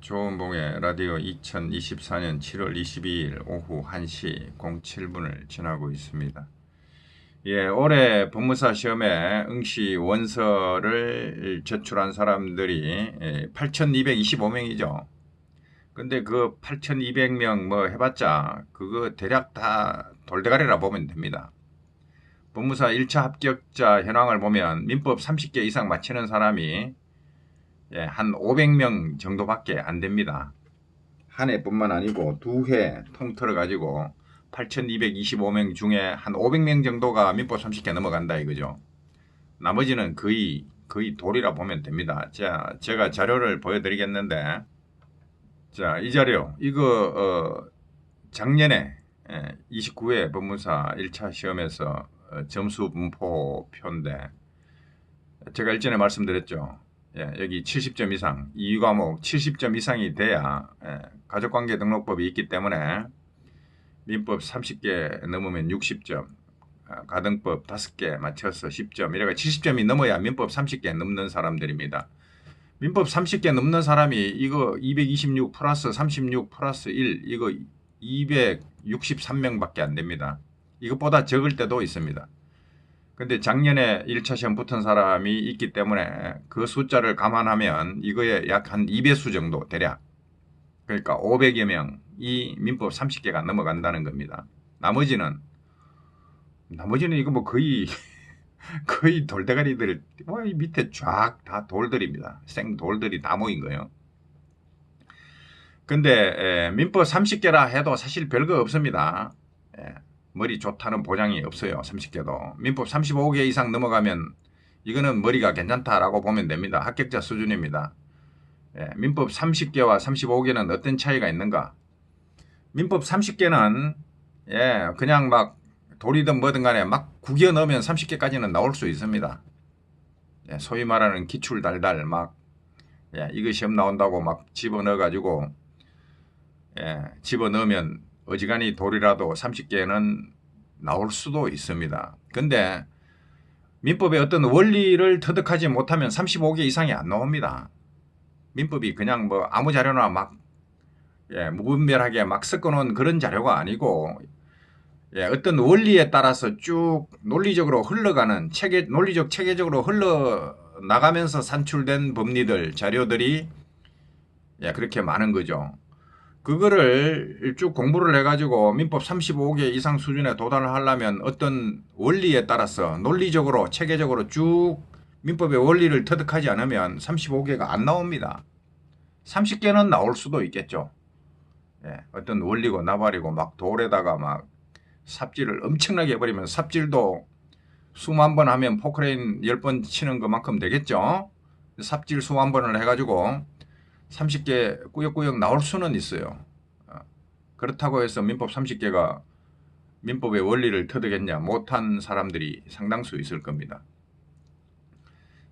조은봉의 라디오 2024년 7월 22일 오후 1시 07분을 지나고 있습니다. 예, 올해 법무사 시험에 응시 원서를 제출한 사람들이 8,225명이죠. 근데 그 8,200명 뭐 해봤자 그거 대략 다 돌대가리라 보면 됩니다. 법무사 1차 합격자 현황을 보면 민법 30개 이상 마치는 사람이 예, 한 500명 정도밖에 안 됩니다. 한 해뿐만 아니고 두 해 통틀어 가지고 8,225명 중에 한 500명 정도가 민법 30개 넘어간다 이거죠. 나머지는 거의 거의 돌이라 보면 됩니다. 자, 제가 자료를 보여드리겠는데, 자, 이 자료 이거 어, 작년에 예, 29회 법무사 1차 시험에서 어, 점수 분포표인데 제가 일전에 말씀드렸죠. 예, 여기 70점 이상, 이 과목 70점 이상이 돼야 예, 가족관계 등록법이 있기 때문에 민법 30개 넘으면 60점, 아, 가등법 5개 맞춰서 10점, 이래가 70점이 넘어야 민법 30개 넘는 사람들입니다. 민법 30개 넘는 사람이 이거 226 플러스 36 플러스 1 이거 263명밖에 안 됩니다. 이것보다 적을 때도 있습니다. 근데 작년에 1차 시험 붙은 사람이 있기 때문에 그 숫자를 감안하면 이거에 약 한 2배수 정도 대략 그러니까 500여 명이 민법 30개가 넘어간다는 겁니다. 나머지는 나머지는 이거 뭐 거의 거의 돌대가리들 뭐이 밑에 쫙 다 돌들입니다. 생 돌들이 다 모인 거예요. 근데 에, 민법 30개라 해도 사실 별거 없습니다. 에, 머리 좋다는 보장이 없어요. 30개도. 민법 35개 이상 넘어가면 이거는 머리가 괜찮다라고 보면 됩니다. 합격자 수준입니다. 예, 민법 30개와 35개는 어떤 차이가 있는가? 민법 30개는 예, 그냥 막 돌이든 뭐든 간에 막 구겨 넣으면 30개까지는 나올 수 있습니다. 예, 소위 말하는 기출 달달 막 예, 이거 시험 나온다고 막 집어넣어 가지고 예, 집어넣으면 어지간히 돌이라도 30개는 나올 수도 있습니다. 근데 민법의 어떤 원리를 터득하지 못하면 35개 이상이 안 나옵니다. 민법이 그냥 뭐 아무 자료나 막 예, 무분별하게 막 섞어놓은 그런 자료가 아니고 예, 어떤 원리에 따라서 쭉 논리적으로 흘러가는 체계 논리적 체계적으로 흘러 나가면서 산출된 법리들 자료들이 예, 그렇게 많은 거죠. 그거를 쭉 공부를 해가지고 민법 35개 이상 수준에 도달을 하려면 어떤 원리에 따라서 논리적으로 체계적으로 쭉 민법의 원리를 터득하지 않으면 35개가 안 나옵니다. 30개는 나올 수도 있겠죠. 예, 어떤 원리고 나발이고 막 돌에다가 막 삽질을 엄청나게 해버리면 삽질도 수만 번 하면 포크레인 10번 치는 것만큼 되겠죠. 삽질 수만 번을 해가지고 30개 꾸역꾸역 나올 수는 있어요. 어, 그렇다고 해서 민법 30개가 민법의 원리를 터득했냐 못한 사람들이 상당수 있을 겁니다.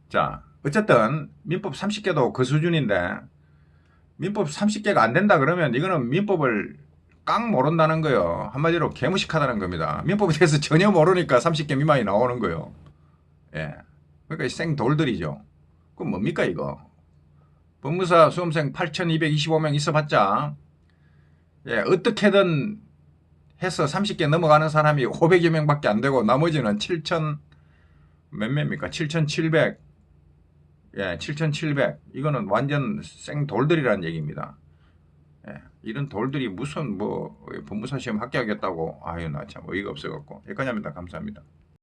자, 어쨌든 민법 30개도 그 수준인데 민법 30개가 안 된다 그러면 이거는 민법을 깡 모른다는 거예요. 한마디로 개무식하다는 겁니다. 민법에 대해서 전혀 모르니까 30개 미만이 나오는 거예요. 예. 그러니까 생 돌들이죠. 그럼 뭡니까 이거? 법무사 수험생 8,225명 있어봤자 예, 어떻게든 해서 30개 넘어가는 사람이 500여 명밖에 안 되고 나머지는 7,000몇 명입니까? 7,700 예, 7,700 이거는 완전 생 돌들이라는 얘기입니다. 예, 이런 돌들이 무슨 뭐 법무사 시험 합격하겠다고 아유 나 참 어이가 없어갖고 여기까지입니다. 감사합니다.